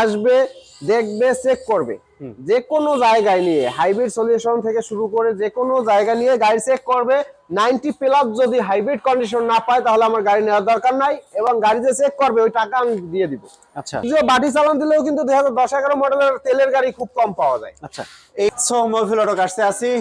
আসবে দেখবে চেক করবে। যে কোনো জায়গায় নিয়ে হাইব্রিড সলিউশন থেকে শুরু করে যে কোনো জায়গা নিয়ে গাড়ি চেক করবে। নাইনটি প্লাস যদি হাইব্রিড কন্ডিশন না পায় তাহলে আমার গাড়ি নেওয়ার দরকার নাই এবং গাড়ি যে চেক করবে ওই টাকা আমি দিয়ে দিব। আচ্ছা। যে বাটি চালান দিলেও কিন্তু দুই হাজার দশ এগারো মডেলের তেলের গাড়ি খুব কম পাওয়া যায়। আচ্ছা। এই সো মহফিল অটো কাটতে আসি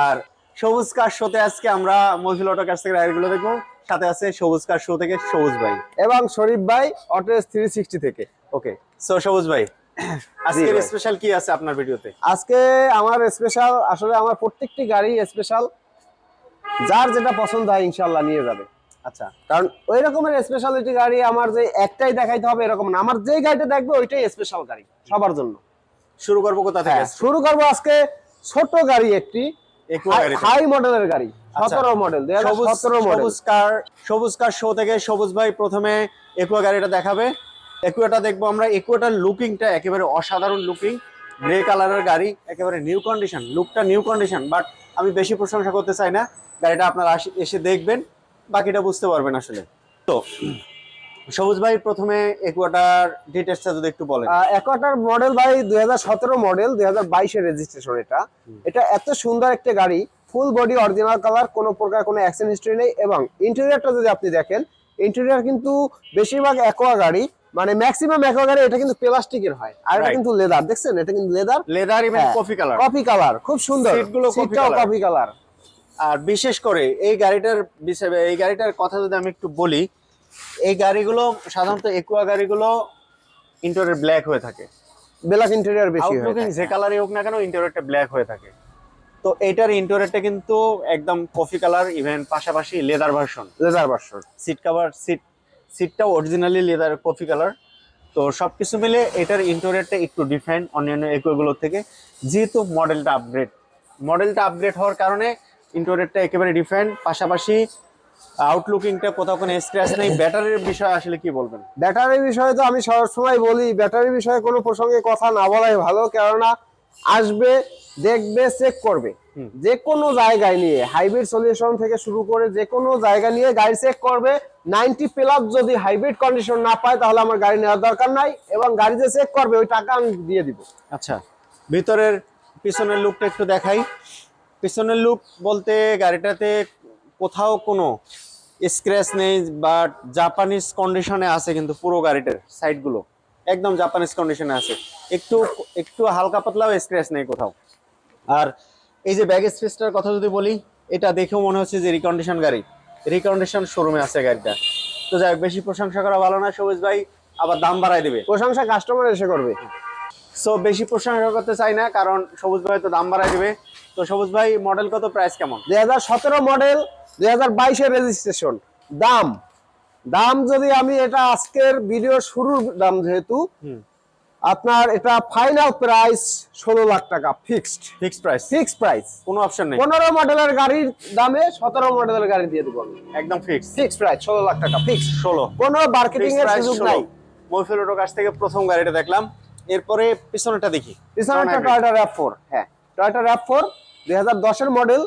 আর সবুজ কার শোতে আজকে আমরা মহফিল অটো কাছ থেকে গাড়িগুলো দেখব? সাথে আছে সবুজ কার শো থেকে সবুজ ভাই। এবং শরীফ ভাই অটোএস থ্রি সিক্সটি থেকে। ওকে সো সবুজ ভাই আজকের স্পেশাল কি আছে আপনার ভিডিওতে আজকে আমার স্পেশাল আসলে আমার প্রত্যেকটি গাড়ি স্পেশাল যার যেটা পছন্দ হয় ইনশাল্লাহ নিয়ে যাবে। আচ্ছা। কারণ ওই রকমের স্পেশালিটি গাড়ি আমার যে একটাই দেখাইতে হবে এরকম না আমার যেই গাড়িটা দেখবে ওইটাই স্পেশাল গাড়ি সবার জন্য। শুরু করব কোথা থেকে? হ্যাঁ, শুরু করব আজকে ছোট গাড়ি একটি। হাই মডেলের গাড়ি। আচ্ছা। সতেরো মডেল দুই হাজার সবুজ সতেরো মডেল সবুজ কার সবুজ কার শো থেকে সবুজ ভাই প্রথমে একুয়া গাড়িটা দেখাবে। একুয়াটা দেখব আমরা। একুয়াটার লুকিংটা একেবারে অসাধারণ লুকিং গ্রে কালারের গাড়ি একেবারে নিউ কন্ডিশন লুকটা নিউ কন্ডিশন বাট আমি বেশি প্রশংসা করতে চাই না। গাড়িটা আপনারা এসে দেখবেন। বাকিটা বুঝতে পারবেন আসলে। তো সবুজ ভাই প্রথমে একুয়াটার ডিটেলসটা যদি একটু বলেন। একটার মডেল ভাই দুই হাজার সতেরো মডেল দুই হাজার বাইশের রেজিস্ট্রেশন এটা। এটা এত সুন্দর একটা গাড়ি। ফুল বডি অরিজিনাল কালার কোনো প্রকার কোনো অ্যাক্সিডেন্ট হিস্ট্রি নেই এবং ইন্টেরিয়রটা যদি আপনি দেখেন ইন্টেরিয়র কিন্তু বেশিরভাগ একোয়া গাড়ি মানে ম্যাক্সিমাম একোয়া গাড়ি এটা কিন্তু প্লাস্টিকের হয় আর এটা কিন্তু লেদার দেখছেন? এটা কিন্তু leather. Leather even. Coffee colour coffee colour খুব সুন্দর। সিটটাও কফি কালার আর বিশেষ করে এই গাড়িটার বিষয়ে এই গাড়িটার কথা যদি আমি একটু বলি এই গাড়িগুলো সাধারণত একুয়া গাড়িগুলো ইন্টারিয়র ব্ল্যাক হয়ে থাকে। ব্ল্যাক ইন্টেরিয়র বেশি হয় যে কালারই হোক না কেন ইন্টারিয়রটা ব্ল্যাক হয়ে থাকে। তো এটার ইন্টারিয়রটা কিন্তু একদম কফি কালার ইভেন পাশাপাশি leather version leather version seat cover seat সিটটাও originally leather coffee colour তো সব কিছু মিলে এটার ইন্টারিয়রটা একটু ডিফারেন্ট অন্যান্য একুয়াগুলোর থেকে। যেহেতু মডেলটা আপগ্রেড মডেলটা আপগ্রেড হওয়ার কারণে ইন্টারিয়রটা একেবারে ডিফারেন্ট পাশাপাশি আউটলুকিংটা কোথাও কোনো স্ক্র্যাচ নেই। ব্যাটারির বিষয়ে আসলে কি বলবেন? ব্যাটারির বিষয়ে তো আমি সবসময় বলি ব্যাটারির বিষয়ে কোনো প্রসঙ্গে কথা না বলাই ভালো। কেননা আসবে দেখবে চেক করবে। যে কোনো জায়গায় নিয়ে হাইব্রিড সলিউশন থেকে শুরু করে যে কোনো জায়গা নিয়ে গাড়ি চেক করবে। নাইনটি প্লাস যদি হাইব্রিড কন্ডিশন না পায় তাহলে আমার গাড়ি নেওয়ার দরকার নাই এবং গাড়ি যে চেক করবে ওই টাকা আমি দিয়ে দিব। আচ্ছা ভিতরের পিছনের লুকটা একটু দেখাই। পিছনের লুক বলতে গাড়িটাতে কোথাও কোনো স্ক্র্যাচ নেই বা জাপানিজ কন্ডিশনে আছে কিন্তু পুরো গাড়িটার সাইডগুলো একদম জাপানিজ কন্ডিশনে আছে। একটু একটু হালকা পাতলাও স্ক্র্যাচ নেই কোথাও। আর এই যে ব্যাগ স্পেসটার কথা যদি বলি এটা দেখেও মনে হচ্ছে যে রিকন্ডিশন গাড়ি। রিকন্ডিশন শোরুমে আছে গাড়িটা। তো যাই বেশি প্রশংসা করা ভালো না সবুজ ভাই আবার দাম বাড়ায় দেবে। প্রশংসা কাস্টমার এসে করবে। সো বেশি প্রশংসা করতে চাই না কারণ সবুজ ভাই তো দাম বাড়াই দেবে। তো সবুজ ভাই মডেল কত প্রাইস কেমন? দুই হাজার সতেরো মডেল দুই হাজার বাইশের রেজিস্ট্রেশন দাম। দাম যদি আমি এটা আজকের ভিডিও শুরুর দাম যেহেতু আপনার এটা ফাইনাল প্রাইস ষোলো লাখ টাকা fixed fixed price fixed price কোনো অপশন নেই। পনেরো মডেলের গাড়ির দামে সতেরো মডেলের গাড়ি দিয়ে দেবো একদম ফিক্স ফিক্সড প্রাইস ষোলো লাখ টাকা ফিক্সড ষোলো। কোনো মার্কেটিং এর সুযোগ নাই। মহফিল অটোর কাছ থেকে প্রথম গাড়িটা দেখলাম। এরপরে পিছনেটা দেখি। পিছনেরটা টয়োটা র্যাপ ফোর হ্যাঁ। টয়োটা র্যাপ ফোর দুই হাজার দশের মডেল।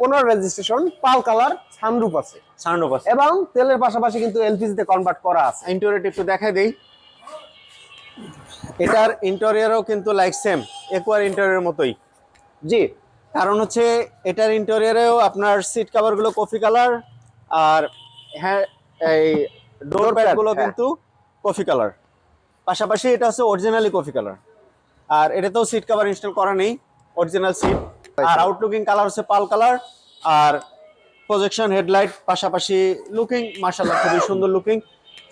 পনেরো রেজিস্ট্রেশন পাল কালার সানরুপ আছে। সাউন্ড অফ এবং তেলের পাশাপাশি কিন্তু এলপিজি তে কনভার্ট করা আছে। ইন্টেরিয়র একটু দেখাই দেই। এটার ইন্টেরিয়রও কিন্তু লাইক সেম একুয়ার ইন্টেরিয়র মতোই। জি। কারণ হচ্ছে এটার ইন্টেরিয়রেও আপনার সিট কভারগুলো কফি কালার আর হ্যাঁ এই ডোর প্যাডগুলো হ্যাঁ। কিন্তু কফি কালার পাশাপাশি এটা হচ্ছে অরিজিনালি কফি কালার আর এটাতেও সিট কভার ইনস্টল করা নেই অরিজিনাল সিট আর আউটলুকিং কালার হচ্ছে পাল কালার আর প্রজেকশন হেডলাইট পাশাপাশি লুকিং মার্শাল্লাহ খুবই সুন্দর লুকিং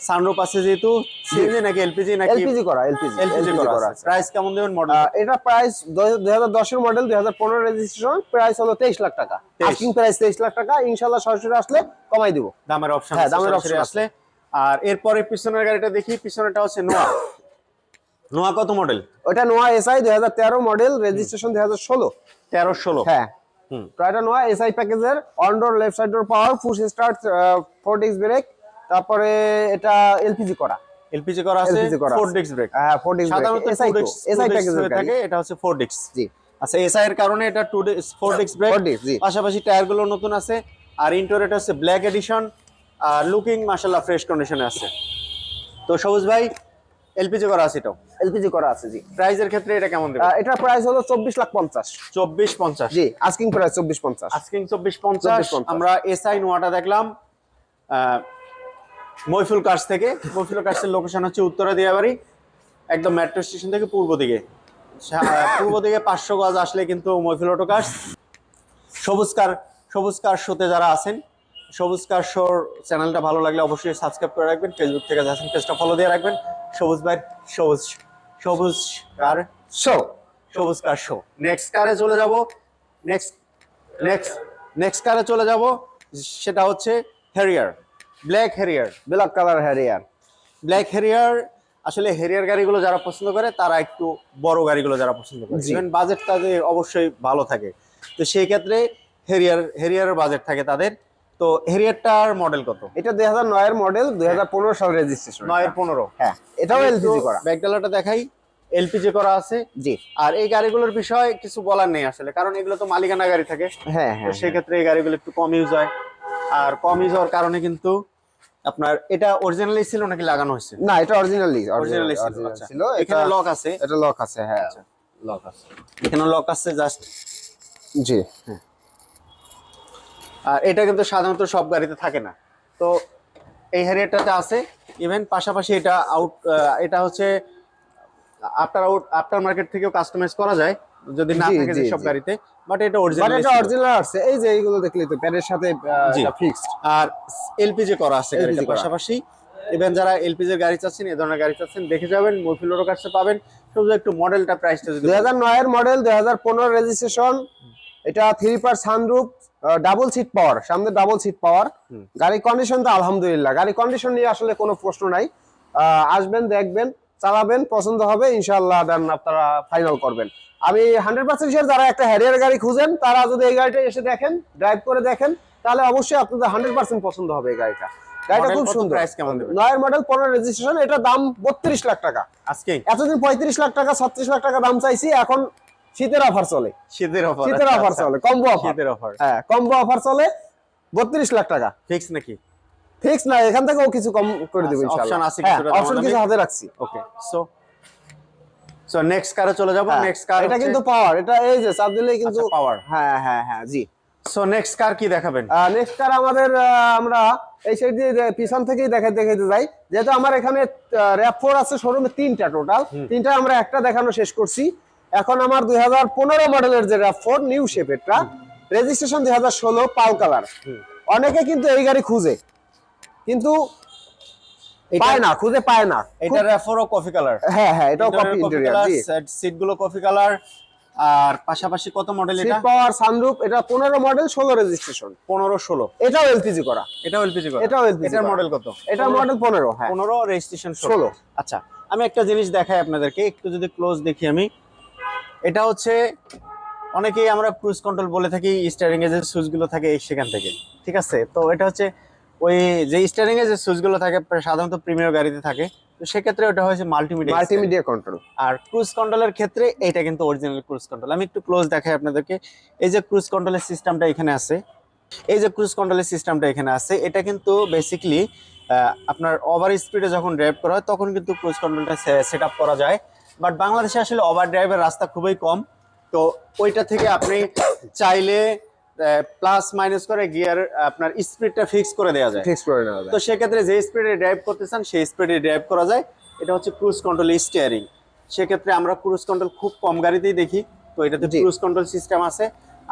সানরুপ আছে যেহেতু সিএনজি নাকি এলপিজি নাকি? এলপিজি করা এলপিজি এলপিজি করা প্রাইস কেমন দেবেন মডেল এটা প্রাইস দুই হাজার দশের মডেল দুই হাজার পনেরো রেজিস্ট্রেশন প্রাইস হলো তেইশ লাখ টাকা। আস্কিং প্রাইস তেইশ লাখ টাকা ইনশাল্লাহ সরাসরি আসলে কমাই দিব। দামের অপশন হ্যাঁ, দামের দামের অপশন আসলে। আর এরপরে পিছনের গাড়িটা দেখি পিছনেরটা হচ্ছে নোয়া নোয়া কত মডেল? ওটা নোয়া এসআই দুই হাজার তেরো মডেল রেজিস্ট্রেশন দুই হাজার ষোলো। তেরো ষোলো। হ্যাঁ। হুম। টয়টা নোয়া এসআই প্যাকেজের অনডোর left side door power push start four disc brake তারপরে এটা এলপিজি করা। এলপিজি করা আছে ফোর। ডিস্ক ব্রেক হ্যাঁ ফোর ডিস্ক সাধারণত এসআই এসআই প্যাকেজের থাকে এটা হচ্ছে ফোর ডিস্ক জি। আচ্ছা এসআই এর কারণে এটা two disc four disc brake পাশাপাশি টায়ারগুলো নতুন আছে আর ইন্টোর এটা হচ্ছে ব্ল্যাক এডিশন আর লুকিং মাশাল্লাহ ফ্রেশ কন্ডিশনে আছে। তো সবুজ ভাই এলপিজি করা আছে এটাও। এলপিজি করা আছে জি। প্রাইজের ক্ষেত্রে এটা কেমন দেবে? এটার প্রাইস হলো চব্বিশ লাখ পঞ্চাশ। চব্বিশ পঞ্চাশ। জি আস্কিং প্রাইস চব্বিশ পঞ্চাশ। আজকিং চব্বিশ পঞ্চাশ। 24.50 আমরা এসআই নোয়াটা দেখলাম। মৈফুল কার্স থেকে। মৈফুল কার্সের লোকেশন হচ্ছে উত্তরা দিয়াবাড়ি। একদম মেট্রো স্টেশন থেকে পূর্ব দিকে। পূর্ব দিকে পাঁচশো গজ আসলে কিন্তু মৈফুল অটো কার্স সবুজ কার সবুজ কার শোতে যারা আছেন সবুজ কার শোর চ্যানেলটা ভালো লাগলে অবশ্যই সাবস্ক্রাইব করে রাখবেন। ফেসবুক থেকে যাচ্ছেন পেজটা ফলো দিয়ে রাখবেন। সবুজ ভাই সবুজ সবুজ কার শো সবুজ কার শো নেক্সট কারে চলে যাব। নেক্সট নেক্সট নেক্সট কারে চলে যাব। সেটা হচ্ছে Harrier black Harrier black colour Harrier black Harrier আসলে হেরিয়ার গাড়িগুলো যারা পছন্দ করে তারা একটু বড় গাড়িগুলো যারা পছন্দ করে। ইভেন বাজেট তাদের অবশ্যই ভালো থাকে। তো সেই ক্ষেত্রে হেরিয়ার হেরিয়ারের বাজেট থাকে তাদের। তো হেরিয়ারটার মডেল কত? এটা দুই হাজার নয়ের মডেল দুই হাজার পনেরো সাল রেজিস্ট্রেশন নয়ের পনেরো। হ্যাঁ এটাও এলপিজি করা। ব্যাকডালাটা দেখাই। এলপিজি করা আছে। জি। আর এই গাড়িগুলোর বিষয়ে কিছু বলার নেই আসলে কারণ এগুলো তো মালিকানা গাড়ি থাকে। হ্যাঁ হ্যাঁ সেক্ষেত্রে এই গাড়িগুলো একটু কম ইউজ হয়। আর কম ইউজ হওয়ার কারণে কিন্তু আপনার এটা অরিজিনালি ছিল নাকি লাগানো হয়েছে? না এটা অরিজিনালি অরিজিনালি ছিল অরিজিনাল আচ্ছা। ছিল। এখানে লক আছে। এটা লক আছে হ্যাঁ। লক আছে। এখানে লক আছে জাস্ট জি আর এটা কিন্তু সাধারণত সব গাড়িতে থাকে না। তো এই হ্যারিয়ারটাতে আছে। ইভেন পাশাপাশি এটা আউট এটা হচ্ছে আফটার আউট আফটার মার্কেট থেকেও কাস্টমাইজ করা যায় যদি না থাকে জি, সব গাড়িতে। বাট এটা অরিজিনাল এটা অরিজিনাল আছে। এই যে এইগুলো দেখলে তো প্যাডের সাথে জি। ফিক্সড আর এলপিজি করা আছে করা। পাশাপাশি। ইভেন যারা এলপিজি গাড়ি চাচ্ছেন এই ধরনের গাড়ি চাচ্ছেন দেখে যাবেন মফিল ওর কাছে পাবেন। শুধু একটু মডেলটা প্রাইসটা যদি দুই হাজার নয়ের মডেল দুই হাজার পনেরো রেজিস্ট্রেশন এটা থ্রি পার সানরুফ ডাবল সিট পাওয়ার সামনে ডাবল সিট পাওয়ার। গাড়ির কন্ডিশন তো আলহামদুলিল্লাহ। গাড়ির কন্ডিশন নিয়ে আসলে কোনো প্রশ্ন নাই। আসবেন দেখবেন চালাবেন পছন্দ হবে ইনশাল্লাহ দেন আপনারা ফাইনাল করবেন। আমি হান্ড্রেড পার্সেন্ট শিওর যারা একটা হ্যারিয়ার গাড়ি খুঁজেন তারা যদি এই গাড়িটা এসে দেখেন ড্রাইভ করে দেখেন তাহলে অবশ্যই আপনাদের হান্ড্রেড পার্সেন্ট পছন্দ হবে এই গাড়িটা। গাড়িটা খুব সুন্দর? নয়ের মডেল পনেরো রেজিস্ট্রেশন এটা দাম বত্রিশ লাখ টাকা। আজকে এতদিন পঁয়ত্রিশ লাখ টাকা ছত্রিশ লাখ টাকা দাম চাইছি এখন শীতের অফার চলে। শীতের অফার শীতের অফার চলে কম্বো অফার শীতের অফার হ্যাঁ কম্বো অফার চলে বত্রিশ লাখ টাকা। ফিক্স নাকি? ফিক্স না এখান থেকেও কিছু কম করে দেবো আচ্ছা, ইনশাআল্লাহ। option আছে হ্যাঁ কিছুটা অপশন কিছু হাতে রাখছি। ওকে সো সো নেক্সট কারে চলে যাব নেক্সট কার এটা কিন্তু পাওয়ার এটা এই যে চাপ দিলেই কিন্তু পাওয়ার হ্যাঁ হ্যাঁ হ্যাঁ জি। সো নেক্সট কার কি দেখাবেন? নেক্সট কার আমাদের আমরা এই সাইড দিয়ে পিছন থেকেই দেখাই দেখাইতে যাই। যেহেতু আমার এখানে র্যাপ ফোর আছে শোরুমে তিনটা টোটাল তিনটা আমরা একটা দেখানো শেষ করছি। এখন আমার দুই হাজার পনেরো মডেলের যে র্যাপ ফোর নিউ শেপেরটা রেজিস্ট্রেশন দুই হাজার ষোলো পাল কালার অনেকে কিন্তু এই গাড়ি খুঁজে কিন্তু পায় না খুঁজে পায় না। এটা রেফোরো কফি কালার হ্যাঁ হ্যাঁ এটাও কপি ইন্টেরিয়র জি। সিটগুলো কফি কালার আর পাশাপাশি কত মডেল এটা? পাওয়ার সানরুফ এটা পনেরো মডেল ষোলো রেজিস্ট্রেশন পনেরো ষোলো। এটাও এলপিজি করা। এটাও এলপিজি করা। এটাও LPG এটার মডেল কত? এটা মডেল পনেরো হ্যাঁ। পনেরো রেজিস্ট্রেশন 16 ষোলো। আচ্ছা আমি একটা জিনিস দেখাই আপনাদেরকে একটু যদি ক্লোজ দেখি আমি। এটা হচ্ছে অনেকেই আমরা ক্রুজ কন্ট্রোল বলে থাকি স্টারিং এর যে সুইচগুলো থাকে এই সেখান থেকে ঠিক আছে? তো এটা হচ্ছে ওই যে স্টারিং এর যে সুইচগুলো থাকে সাধারণত প্রিমিয়ার গাড়িতে থাকে তো সেক্ষেত্রে ওটা হচ্ছে মাল্টিমিডিয়া মাল্টিমিডিয়া কন্ট্রোল আর ক্রুজ কন্ট্রোলের ক্ষেত্রে এটা কিন্তু অরিজিনাল ক্রুজ কন্ট্রোল আমি একটু ক্লোজ দেখাই আপনাদেরকে। এই যে ক্রুজ কন্ট্রোলের সিস্টেমটা এখানে আছে এই যে ক্রুজ কন্ট্রোলের সিস্টেমটা এখানে আছে এটা কিন্তু বেসিকলি আপনার ওভার স্পিডে যখন ড্রাইভ করা হয় তখন কিন্তু ক্রুজ কন্ট্রোলটা সেট আপ করা যায়। বাট বাংলাদেশে আসলে ওভার ড্রাইভের রাস্তা খুবই কম। তো ওইটা থেকে আপনি চাইলে প্লাস মাইনাস করে গিয়ার আপনার স্পিডটা ফিক্স করে দেওয়া যায়। ফিক্স করে দেওয়া যায়। তো সেক্ষেত্রে যে স্পিডে ড্রাইভ করতে চান সেই স্পিডে ড্রাইভ করা যায়। এটা হচ্ছে ক্রুজ কন্ট্রোল স্টিয়ারিং সেক্ষেত্রে আমরা ক্রুজ কন্ট্রোল খুব কম গাড়িতেই দেখি। তো এটাতে। ক্রুজ কন্ট্রোল সিস্টেম আছে।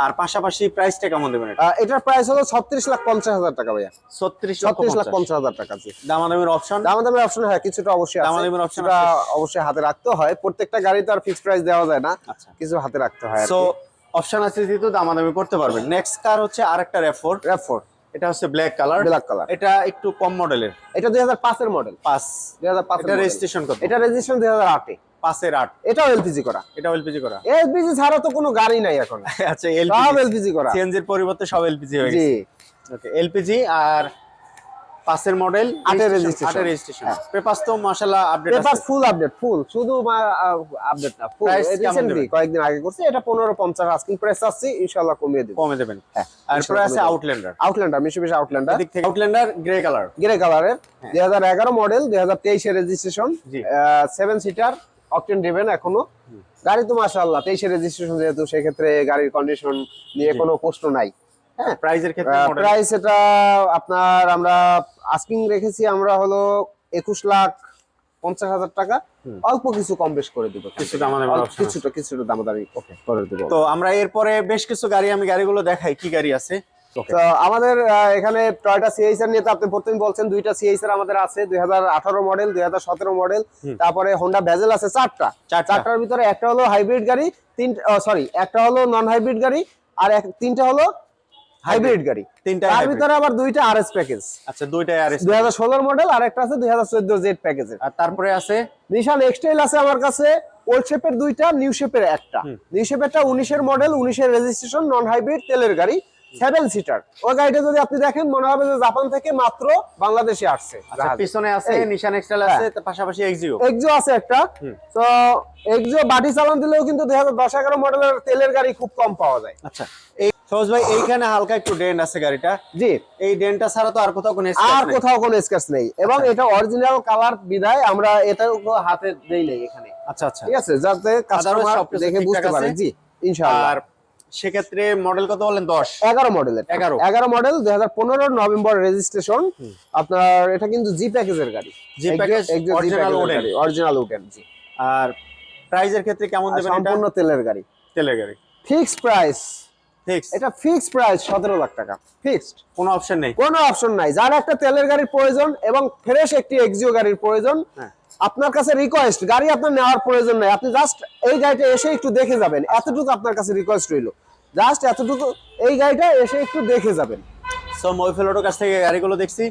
আর পাশাপাশি প্রাইসটা কেমন দেবেন এটার প্রাইস হলো ছত্রিশ লাখ পঞ্চাশ হাজার টাকা ভাইয়া। ছত্রিশ ছত্রিশ লাখ পঞ্চাশ। হাজার টাকা জি। দামাদামির অপশন দাম দামের অপশন হ্যাঁ কিছুটা অবশ্যই আছে। দামাদামির option অবশ্যই হাতে রাখতে হয়। প্রত্যেকটা গাড়ি তো আর ফিক্সড প্রাইস দেওয়া যায় না। আচ্ছা। কিছু হাতে রাখতে হয় সো অপশন আছে যেহেতু দামাদামি করতে পারবেন। নেক্সট কার হচ্ছে আরেকটা রেফোর র্যাপ ফোর এটা হচ্ছে ব্ল্যাক কালার ব্ল্যাক কালার এটা একটু কম মডেলের এটা দুই হাজার পাঁচের মডেল পাঁচ। দুই হাজার পাঁচের এটা রেজিস্ট্রেশন কত? এটা রেজিস্ট্রেশন দুই হাজার আটে। পাঁচের আট। এটাও এলপিজি করা। এটা এলপিজি করা। এলপিজি ছাড়া তো কোনো গাড়ি নাই এখন। আচ্ছা সব এলপিজি করা। সিএনজির পরিবর্তে সব এলপিজি হয়ে জি। গেছে ওকে এলপিজি আর পাঁচের মডেল আটের registration। আটের রেজিস্ট্রেশন হ্যাঁ। পেপারস তো মাশাআল্লাহ update paper full update full শুধু আপডেট না ফুল রিসেন্টলি কয়েকদিন আগে করছে এটা পনেরো পঞ্চাশ আস্কিং প্রাইস আসছে ইনশাল্লাহ কমিয়ে দেবো। কমে দেবেন। হ্যাঁ আর পরে আছে কমিয়ে। আউটল্যান্ডার আউটল্যান্ডার মিশুবিশি আউটল্যান্ডার এদিক থেকে আউটল্যান্ডার গ্রে কালার গ্রে কালারের হ্যাঁ। দুই হাজার এগারো মডেল দুই হাজার তেইশের রেজিস্ট্রেশন জি। সেভেন সিটার অকটেন এখনও। গাড়ি তো মাশাআল্লাহ রেজিস্ট্রেশন যেহেতু সেক্ষেত্রে গাড়ির কন্ডিশন নিয়ে কোনো প্রশ্ন নাই। হ্যাঁ প্রাইজের ক্ষেত্রে প্রাইস এটা আপনার আমরা আস্কিং রেখেছি আমরা হলো একুশ লাখ পঞ্চাশ হাজার টাকা। অল্প কিছু কম বেশ করে দিব। কিছুটা কিছুটা কিছুটা দামাদামি করে দিব। তো আমরা এরপরে বেশ কিছু গাড়ি আমি গাড়িগুলো দেখাই কি গাড়ি আছে? আমাদের এখানে টয়টা সিএইচআর নিয়ে তো আপনি প্রথমে বলছেন দুইটা সিএইচআর আমাদের আছে দুই হাজার আঠারো মডেল দুই হাজার সতেরো মডেল তারপরে হোন্ডা ভেজেল আছে চারটা। চারটা। চারটার ভিতরে একটা হলো হাইব্রিড গাড়ি তিন সরি একটা হলো নন হাইব্রিড গাড়ি আর তিনটা হলো হাইব্রিড গাড়ি। তিনটা তার ভিতরে আবার দুইটা আরএস প্যাকেজ আচ্ছা দুইটাই আর দুই হাজার ষোলোর মডেল আর একটা আছে দুই হাজার চোদ্দ জেড প্যাকেজের আর তারপরে আছে? নিশান এক্সটাইল আছে আমার কাছে ওল্ড শেপের দুইটা নিউ শেপের একটা। নিউ শেপেরটা উনিশের মডেল উনিশের রেজিস্ট্রেশন নন হাইব্রিড তেলের গাড়ি। Seven seater. ওই গাড়িটা যদি আপনি দেখেন মনে হবে যে জাপান থেকে মাত্র বাংলাদেশে আসছে আচ্ছা পিছনে আছে নিশান এক্সটেল আছে পাশাপাশি এক্সিও এক্সো আছে একটা। তো এক্সো বাটি চালান দিলেও কিন্তু দুই হাজার দশ এগারো মডেলের তেলের গাড়ি খুব কম পাওয়া যায়। আচ্ছা এই সহজ ভাই এইখানে হালকা একটু ডেন্ট আছে গাড়িটা। জি। এই ডেন্টটা ছাড়া তো আর কোথাও কোনো আর কোথাও কোনো স্কেচ নেই। এবং আচ্ছা। এটা অরিজিনাল কালার বিদায় আমরা এটা হাতে দেই নেই এখানে। আচ্ছা আচ্ছা। ঠিক আছে? যাতে কাস্টমার দেখে বুঝতে পারে। জি ইনশাআল্লাহ। সেক্ষেত্রে মডেল কত বলেন? দশ। এগারো মডেলের 11 এগারো। মডেল দুই হাজার পনেরো নভেম্বর রেজিস্ট্রেশন আপনার এটা কিন্তু জি প্যাকেজের গাড়ি। জি প্যাকেজ অরিজিনাল উডেন জি। আর প্রাইজের ক্ষেত্রে কেমন দেবেন সম্পূর্ণ তেলের গাড়ি। তেলের গাড়ি। ফিক্সড প্রাইস এটা ফিক্স প্রাইস সতেরো লাখ টাকা। ফিক্সড কোনো অপশন নেই। কোনো অপশন নাই। যার একটা তেলের গাড়ির প্রয়োজন এবং ফ্রেশ একটি এক্সিও গাড়ির প্রয়োজন হ্যাঁ। আপনার কাছে রিকোয়েস্ট গাড়ি আপনার নেওয়ার প্রয়োজন নাই। আপনি জাস্ট এই গাড়িটা এসে একটু দেখে যাবেন। এতটুকু আপনার কাছে রিকোয়েস্ট রইল। জাস্ট এতটুকু এই গাড়িটা এসে একটু দেখে যাবেন। সো মহিফেল অটোর কাছ থেকে গাড়িগুলো দেখছি।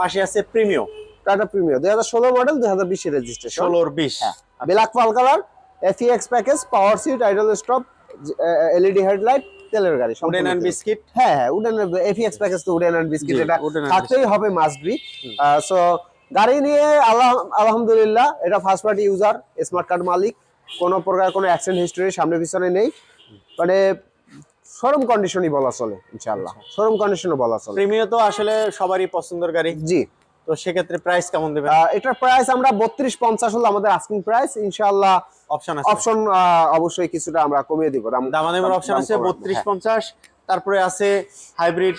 পাশে আছে প্রিমিও টাটা প্রিমিয়ার দুই হাজার ষোলো মডেল দুই হাজার বিশের রেজিস্ট্রেশন ষোলোর বিশ। Black pearl colour F EX package power seat idle stop LED headlight তেলের গাড়ি উডেন অ্যান্ড বিস্কিট? হ্যাঁ হ্যাঁ উডেন এফিএক্স প্যাকেজ তো উডেন বিস্কিট এটা থাকতেই হবে মাস্ট বি সো গাড়ি নিয়ে আল্লাহ আলহামদুলিল্লাহ এটা first party user smart card মালিক। কোনো প্রকার কোনো অ্যাক্সিডেন্ট হিস্টোরি সামনে পিছনে নেই। মানে শোরুম কন্ডিশনই বলা চলে ইনশাআল্লাহ। আচ্ছা। শোরুম কন্ডিশনও বলা চলে। প্রিমিও তো আসলে সবারই পছন্দের গাড়ি। জি। তো সেক্ষেত্রে প্রাইস কেমন দেবেন? এটার প্রাইস আমরা বত্রিশ পঞ্চাশ হলো আমাদের আস্কিং প্রাইস ইনশাআল্লাহ অপশন আছে। অপশন অবশ্যই কিছুটা আমরা কমিয়ে দিব। দাম দামাদামের অপশন আছে। বত্রিশ পঞ্চাশ তারপরে আছে হাইব্রিড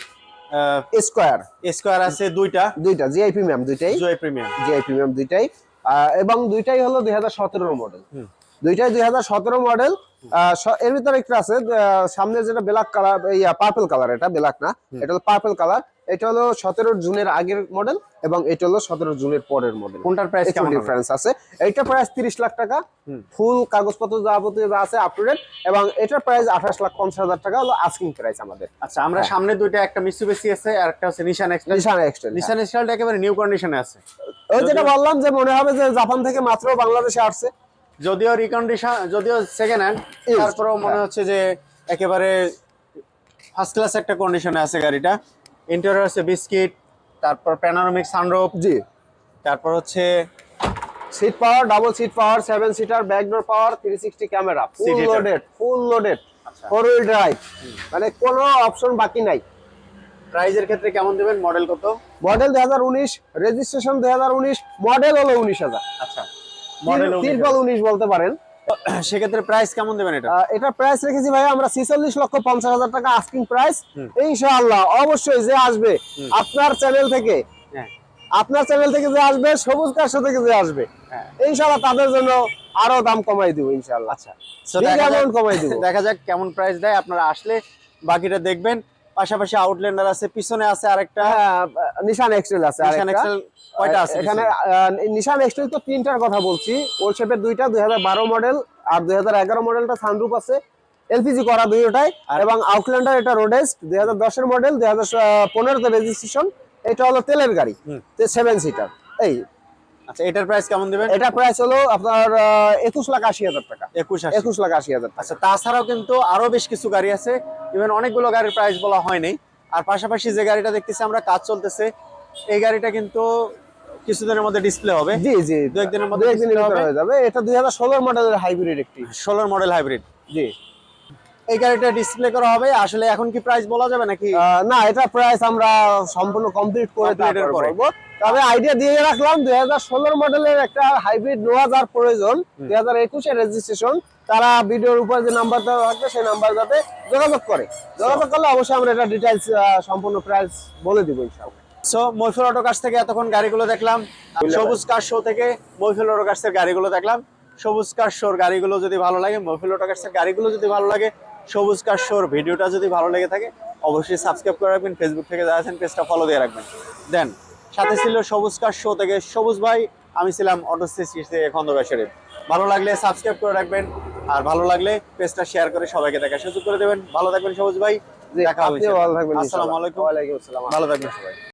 স্কোয়ার স্কোয়ার আছে দুইটা। দুইটা জিআইপি ম্যাম দুইটাই। জয় প্রিমিয়াম জিআইপি ম্যাম দুইটাই। এবং দুইটাই হলো দুই হাজার সতেরো মডেল দুইটাই দুই হাজার সতেরো মডেল এর ভিতরে একটা আছে সামনে যেটা ব্ল্যাক কালার ইয়া পার্পল কালার এটা ব্ল্যাক না। এটা হলো পার্পল কালার এটা হলো সতেরো জুনের আগের মডেল এবং এটা হলো সতেরো জুনের পরের মডেল কোনটার প্রাইস কেমন ডিফারেন্স আছে। এইটা প্রাইস তিরিশ লাখ টাকা। ফুল কাগজপত্র যাবতীয় যা আছে আপ টু ডেট এবং এটার প্রাইস আঠাশ লাখ পঞ্চাশ হাজার টাকা হলো আস্কিং প্রাইস আমাদের। আচ্ছা আমরা হ্যাঁ। সামনে দুইটা একটা মিসুবেসি আছে আর একটা হচ্ছে নিশান এক্সটেল নিশান এক্সটেল নিশান এক্সটেল একেবারে নিউ কন্ডিশনে আছে। ওই যেটা বললাম যে মনে হবে যে জাপান থেকে মাত্র বাংলাদেশে আসছে। যদিও রিকন্ডিশন যদিও সেকেন্ড হ্যান্ড তারপরেও মনে হ্যাঁ। হচ্ছে যে একেবারে ফার্স্ট ক্লাস একটা কন্ডিশনে আছে গাড়িটা। ইন্টেরিয়র আছে বিস্কিট তারপর প্যানোরামিক সানরুফ জি। তারপর হচ্ছে seat power double seat power seven seater back door power three sixty camera full loaded full loaded four wheel drive মানে কোনো অপশন বাকি নাই। প্রাইজের ক্ষেত্রে কেমন দেবেন? মডেল কত? মডেল দুই হাজার উনিশ রেজিস্ট্রেশন দুই হাজার উনিশ মডেল হলো উনিশ হাজার। আচ্ছা। মডেল তিরপল উনিশ বলতে পারেন। সেক্ষেত্রে প্রাইস কেমন দেবেন এটা? এটার প্রাইস রেখেছি ভাই আমরা ছিচল্লিশ লক্ষ পঞ্চাশ হাজার টাকা আস্কিং প্রাইস। ইনশাআল্লাহ অবশ্যই যে আসবে আপনার চ্যানেল থেকে হ্যাঁ। আপনার চ্যানেল থেকে যে আসবে সবুজ কাশো থেকে যে আসবে হ্যাঁ। ইনশাআল্লাহ তাদের জন্য আরও দাম কমাই দিব ইনশাআল্লাহ। আচ্ছা। যাক- কমাই দিব। দেখা যাক কেমন প্রাইস দেয় আপনারা আসলে বাকিটা দেখবেন। পাশাপাশি আউটল্যান্ডার আছে পিছনে আছে আরেকটা। হ্যাঁ, নিশান এক্সটেল আছে নিশান। এক্সেল কয়টা আছে এখানে নিশান এক্সটেল তো তিনটার কথা বলছি। ওল শেপের দুইটা দুই হাজার বারো মডেল আর দুই হাজার এগারো মডেলটা সানরুপ আছে। এলপিজি করা দুইটাই এবং আউটল্যান্ডার এটা রোডেস্ট দুই হাজার দশের মডেল দুই হাজার পনেরোতে রেজিস্ট্রেশন এটা হলো তেলের গাড়ি। সেভেন সিটার এই আচ্ছা এটার প্রাইস কেমন দেবেন? এটা প্রাইস হলো আপনার একুশ লাখ আশি হাজার টাকা। একুশ একুশ লাখ আশি হাজার আচ্ছা তাছাড়াও কিন্তু আরও বেশ কিছু গাড়ি আছে। ইভেন অনেকগুলো গাড়ির প্রাইস বলা হয়নি আর পাশাপাশি যে গাড়িটা দেখতেছি আমরা কাজ চলতেছে এই গাড়িটা কিন্তু কিছুদিনের মধ্যে ডিসপ্লে হবে। জি জি। দু একদিনের মধ্যে হয়ে যাবে। এটা দুই হাজার ষোলোর মডেলের হাইব্রিড একটি। ষোলোর মডেল হাইব্রিড জি। এই গাড়িটা ডিসপ্লে করা হবে। আসলে এখন কি প্রাইস বলা যাবে নাকি? না এটা প্রাইস আমরা সম্পূর্ণ কমপ্লিট করে তারপর পরে। বলব। তবে আইডিয়া দিয়ে রাখলাম দুই হাজার ষোলোর মডেলের একটা হাইব্রিড নেওয়া যার প্রয়োজন দুই হাজার একুশের রেজিস্ট্রেশন তারা ভিডিওর উপর যে নাম্বার দেওয়া থাকবে সেই নাম্বার যাতে যোগাযোগ করে। যোগাযোগ করলে অবশ্যই আমরা এটা ডিটেলস সম্পূর্ণ প্রাইস বলে দিব ইনশাআল্লাহ। সো মৈফুল অটো কাছ থেকে এতক্ষণ গাড়িগুলো দেখলাম। সবুজ কার শো থেকে মৈফুল অটো কার্সের গাড়িগুলো দেখলাম। সবুজ কার শোর গাড়িগুলো যদি ভালো লাগে মৈফুল অটো কার্সের গাড়িগুলো যদি ভালো লাগে সবুজ কার শোর ভিডিওটা যদি ভালো লেগে থাকে অবশ্যই সাবস্ক্রাইব করে রাখবেন। ফেসবুক থেকে যারা আছেন পেজটা ফলো দিয়ে রাখবেন। দেন সাথে ছিল সবুজ কার শো থেকে সবুজ ভাই আমি ছিলাম অটো সিস্টি থেকে খন্দকার শরীফ। ভালো লাগলে সাবস্ক্রাইব করে রাখবেন আর ভালো লাগলে পেজটা শেয়ার করে সবাইকে দেখার সুযোগ করে দেবেন। ভালো থাকবেন সবুজ ভাই দেখা হবে আপনিও ভালো থাকবেন আসসালামু আলাইকুম। আসসালাম। ভালো থাকবেন সবাই।